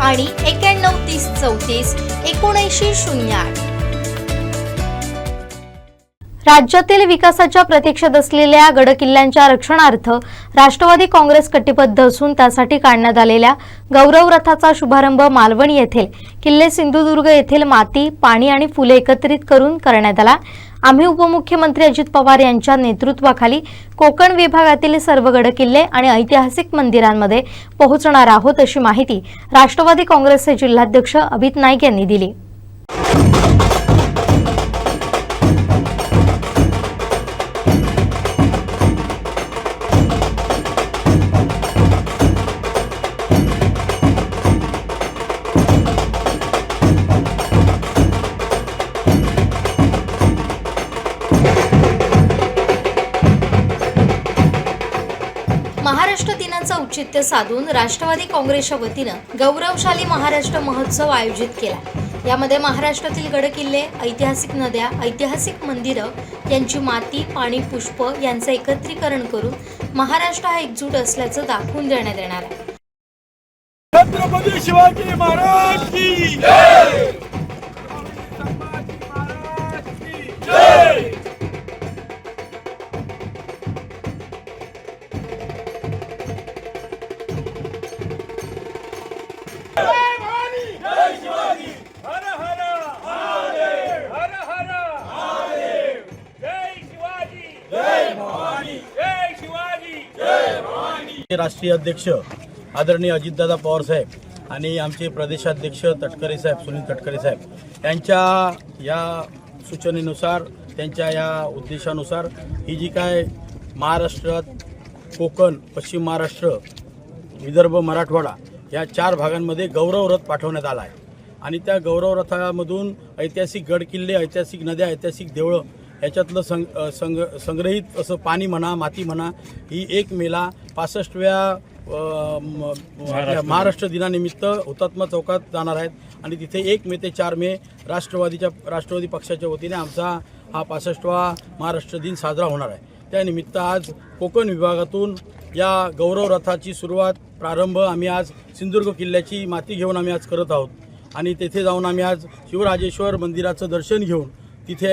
आणि एक्याण्णव तीस चौतीस एकोणऐंशी शून्य आठ. राज्यातील विकासाच्या प्रतीक्षेत असलेल्या गडकिल्ल्यांच्या रक्षणार्थ राष्ट्रवादी काँग्रेस कटिबद्ध असून त्यासाठी काढण्यात आलेल्या गौरव रथाचा शुभारंभ मालवण येथील किल्ले सिंधुदुर्ग येथील माती पाणी आणि फुले एकत्रित करून करण्यात आला. आम्ही उपमुख्यमंत्री अजित पवार यांच्या नेतृत्वाखाली कोकण विभागातील सर्व गडकिल्ले आणि ऐतिहासिक मंदिरांमध्ये पोहोचणार आहोत अशी माहिती राष्ट्रवादी काँग्रेसचे जिल्हाध्यक्ष अभित नाईक यांनी दिली. महाराष्ट्र दिनाचं औचित्य साधून राष्ट्रवादी काँग्रेसच्या वतीनं गौरवशाली महाराष्ट्र महोत्सव आयोजित केला. यामध्ये महाराष्ट्रातील गडकिल्ले ऐतिहासिक नद्या ऐतिहासिक मंदिरं यांची माती पाणी पुष्प यांचं एकत्रीकरण करून महाराष्ट्र हा एकजूट असल्याचं दाखवून देण्यात येणार आहे. छत्रपती शिवाजी महाराज की राष्ट्रीय अध्यक्ष आदरणीय अजितदादा पवार साहेब आणि आमचे प्रदेशाध्यक्ष तटकरे साहेब सुनील तटकरे साहेब यांच्या या सूचनेनुसार त्यांच्या या उद्देशानुसार ही जी काय महाराष्ट्रात कोकण पश्चिम महाराष्ट्र विदर्भ मराठवाडा या चार भागांमध्ये गौरव रथ पाठवण्यात आला आहे. आणि त्या गौरव रथामधून ऐतिहासिक गडकिल्ले ऐतिहासिक नद्या ऐतिहासिक देवळं याच्यातलं संग संग संग्रहित असं पाणी म्हणा माती म्हणा ही एक मेला पासष्टव्या महाराष्ट्र दिनानिमित्त. हुतात्मा चौकात जाणार आहेत. आणि तिथे एक मे ते चार मे राष्ट्रवादीच्या राष्ट्रवादी पक्षाच्या वतीने आमचा हा पासष्टवा महाराष्ट्र दिन साजरा होणार आहे. त्यानिमित्त आज कोकण विभागातून या गौरव रथाची सुरुवात प्रारंभ आम्ही आज सिंधुदुर्ग किल्ल्याची माती घेऊन आम्ही आज करत आहोत. आणि तेथे जाऊन आम्ही आज शिवराजेश्वर मंदिराचं दर्शन घेऊन तिथे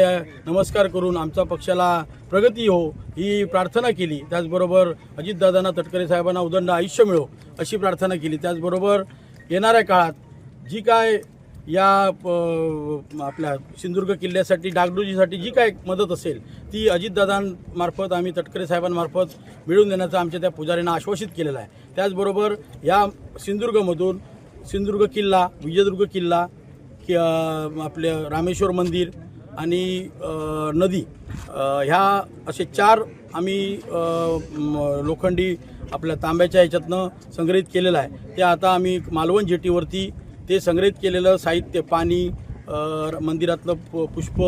नमस्कार करून आमच्या पक्षाला प्रगती हो ही प्रार्थना केली. त्याचबरोबर अजितदादांना तटकरे साहेबांना उदंड आयुष्य मिळो अशी प्रार्थना केली. त्याचबरोबर येणाऱ्या काळात जी काय या प- आपल्या सिंधुदुर्ग किल्ल्यासाठी डागडुजीसाठी जी काय मदत असेल ती अजितदादांमार्फत आम्ही तटकरे साहेबांमार्फत मिळवून देण्याचं आमच्या त्या पुजाऱ्यांना आश्वासित केलेलं आहे. त्याचबरोबर या सिंधुदुर्गमधून सिंधुदुर्ग किल्ला विजयदुर्ग किल्ला कि आपले रामेश्वर मंदिर आणि नदी. ह्या असे चार आम्ही लोखंडी आपल्या तांब्याच्या ह्याच्यातनं संग्रहित केलेलं आहे. ते आता आम्ही मालवण जेटीवरती ते संग्रहित केलेलं साहित्य पाणी मंदिरातलं प- पुष्प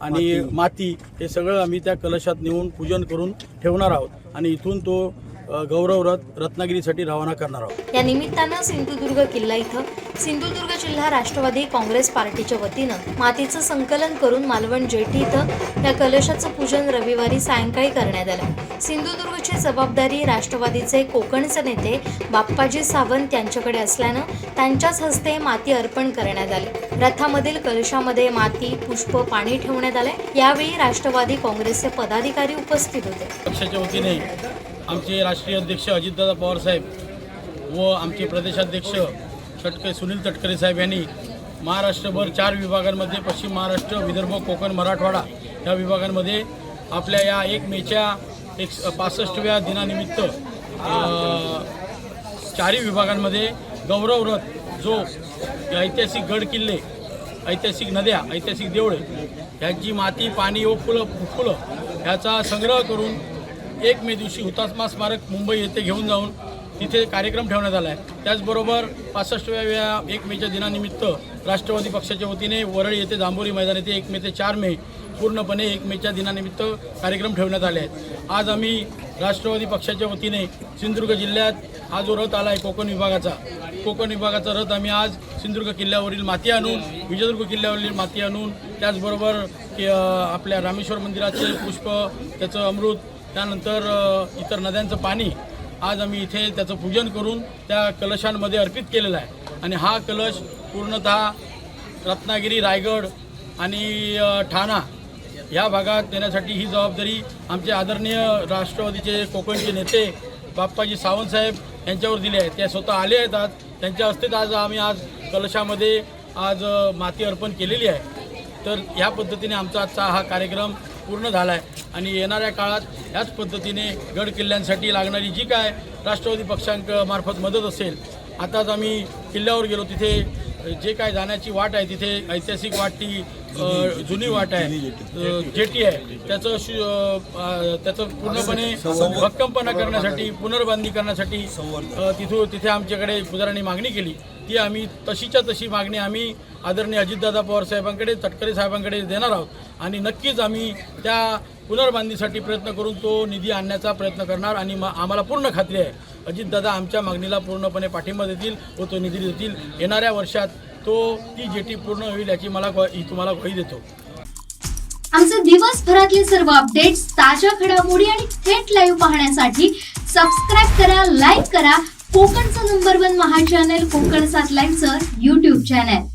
आणि माती हे सगळं आम्ही त्या कलशात नेऊन पूजन करून ठेवणार आहोत. आणि इथून तो गौरव रथ रत्नागिरीसाठी रवाना करणार आहोत. या निमित्तानं सिंधुदुर्ग किल्ला इथं सिंधुदुर्ग जिल्हा राष्ट्रवादी काँग्रेस पार्टीच्या वतीनं मातीचं संकलन करून मालवण जेठी इथं या कलशाचं पूजन रविवारी सायंकाळी करण्यात आलं. सिंधुदुर्गची जबाबदारी राष्ट्रवादीचे कोकणचे नेते बाप्पाजी सावंत यांच्याकडे असल्यानं त्यांच्याच हस्ते माती अर्पण करण्यात आली. रथामधील कलशामध्ये माती पुष्प पाणी ठेवण्यात आले यावेळी राष्ट्रवादी काँग्रेसचे पदाधिकारी उपस्थित होते. पक्षाच्या वतीने आमचे राष्ट्रीय अध्यक्ष अजितदादा पवार साहेब व आमचे प्रदेशाध्यक्ष तटकरे सुनील तटकरे साहेब यांनी महाराष्ट्रभर चार विभागांमध्ये पश्चिम महाराष्ट्र विदर्भ कोकण मराठवाडा या विभागांमध्ये आपल्या या एक मेच्या एक पासष्टव्या दिनानिमित्त चारही विभागांमध्ये गौरव रथ जो ऐतिहासिक गड किल्ले ऐतिहासिक नद्या ऐतिहासिक देवळे ह्यांची माती पाणी व फुलं फुलं ह्याचा संग्रह करून एक मे दिवशी हुतात्मा स्मारक मुंबई येथे घेऊन जाऊन तिथे कार्यक्रम ठेवण्यात आला आहे त्याचबरोबर पासष्टव्या एक मेच्या दिनानिमित्त राष्ट्रवादी पक्षाच्या वतीने वरळी येथे जांभोरी मैदान येथे एक मे ते चार मे पूर्णपणे एक मेच्या दिनानिमित्त कार्यक्रम ठेवण्यात आले आहेत. आज आम्ही राष्ट्रवादी पक्षाच्या वतीने सिंधुदुर्ग जिल्ह्यात हा जो रथ आला आहे कोकण विभागाचा कोकण विभागाचा रथ आम्ही आज सिंधुदुर्ग किल्ल्यावरील माती आणून विजयदुर्ग किल्ल्यावरील माती आणून त्याचबरोबर आपल्या रामेश्वर मंदिराचे पुष्प त्याचं अमृत त्यानंतर इतर नद्यांचं पाणी. आज आम्ही इथे त्याचं पूजन करून त्या कलशांमध्ये अर्पित केलेला आहे. आणि हा कलश पूर्णतः रत्नागिरी रायगड आणि ठाणा या भागात देण्यासाठी ही जबाबदारी आमचे आदरणीय राष्ट्रवादीचे कोकणचे नेते बाप्पाजी सावंतसाहेब यांच्यावर दिले आहेत त्या स्वतः आले आहेत आज. त्यांच्या हस्तेच आज आम्ही आज कलशामध्ये आज माती अर्पण केलेली आहे. तर ह्या पद्धतीने आमचा आजचा हा कार्यक्रम पूर्ण झाला आहे आणि येणाऱ्या काळात ह्याच पद्धतीने गड किल्ल्यांसाठी लागणारी जी काय राष्ट्रवादी पक्षांमार्फत मदत असेल आताच आम्ही किल्ल्यावर गेलो तिथे जे काय जाण्याची वाट आहे तिथे ऐतिहासिक वाट ती जुनी वाट आहे. जेटी आहे. त्याचं त्याचं पूर्णपणे भक्कमपणा करण्यासाठी पुनर्बांधणी करण्यासाठी तिथून तिथे आमच्याकडे पुजाऱ्यांनी मागणी केली. ती आम्ही तशीच्या तशी मागणी आम्ही आदरणीय अजितदादा पवार साहेबांकडे तटकरे साहेबांकडे देणार आहोत. आणि नक्कीच आम्ही त्या पुनर्बांधणीसाठी प्रयत्न करून तो निधी आणण्याचा प्रयत्न करणार आणि मा- आम्हाला पूर्ण खात्री आहे. अजितदादा आमच्या मागणीला पूर्णपणे पाठिंबा देतील व तो निधी देतील. येणाऱ्या वर्षात तो ती जेटी पूर्ण होईल याची मला तुम्हाला ग्वाही देतो. आमचे दिवसभरातले सर्व अपडेट्स ताज्या घडामोडी आणि थेट लाईव्ह पाहण्यासाठी सबस्क्राईब करा लाईक करा. कोकणचं नंबर वन महा चॅनल कोकण सात लाईव्हचं युट्यूब चॅनल